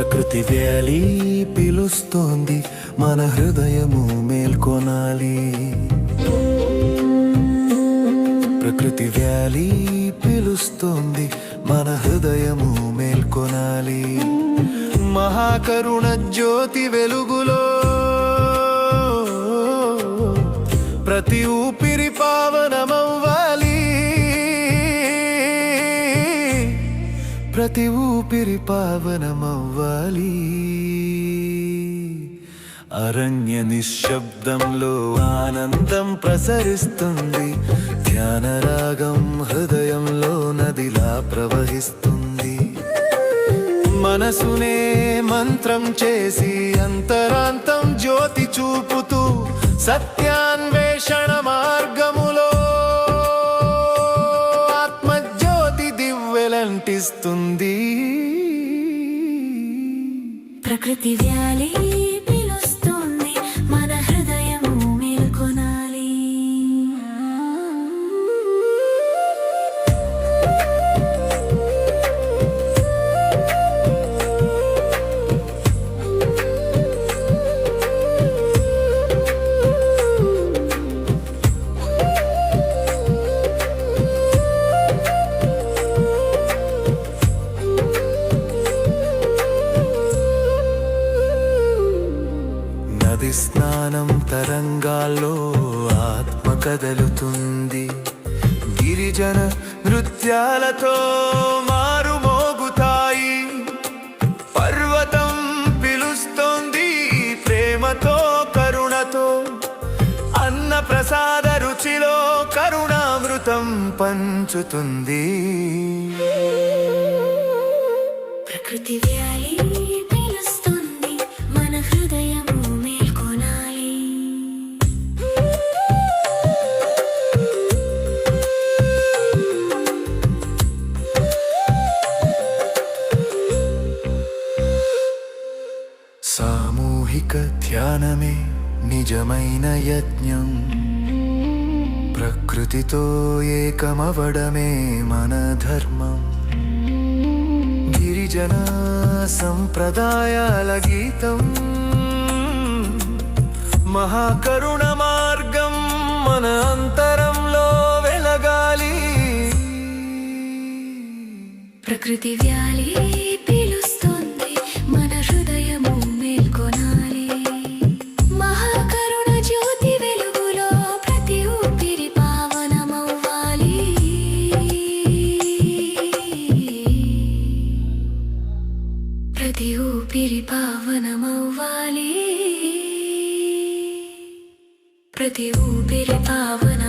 ప్రకృతి వ్యాలీ పిలుస్తోంది. మన హృదయము మేల్కొనాలి. ప్రకృతి వ్యాలీ పిలుస్తోంది. మన హృదయము మేల్కొనాలి. మహాకరుణ జ్యోతి వెలుగులో ప్రతి ఊపిరి పావన ప్రతి ఊపిరి పావనమవ్వాలి. అరణ్య నిశ్శబ్దంలో ఆనందం ప్రసరిస్తుంది. ధ్యానరాగం హృదయంలో నదిలా ప్రవహిస్తుంది. మనసునే మంత్రం చేసి అంతరాంతం జ్యోతి చూపుతూ సత్యాన్వేషణ దివ్వెలంటిస్తుంది ప్రకృతి వ్యాలీ నది స్నానం తరంగాల్లో ఆత్మ కదలుతుంది గిరిజన నృత్యాలతో మారుమోగుతాయి. పర్వతం పిలుస్తోంది ప్రేమతో కరుణతో. అన్న ప్రసాద రుచిలో కరుణామృతం పంచుతుంది. ప్రకృతి వ్యాలీ యొక్క ధ్యానమే నిజమైన యజ్ఞం. ప్రకృతితో ఏకమవడమే మన ధర్మం. గిరిజన సంప్రదాయాల గీతం. మహాకరుణ మార్గం మన అంతరంలో వెలగాలి. ప్రకృతి వ్యాలీ ఊపిరి పావనమవ్వాలి. ప్రతి ఊపిరి పావన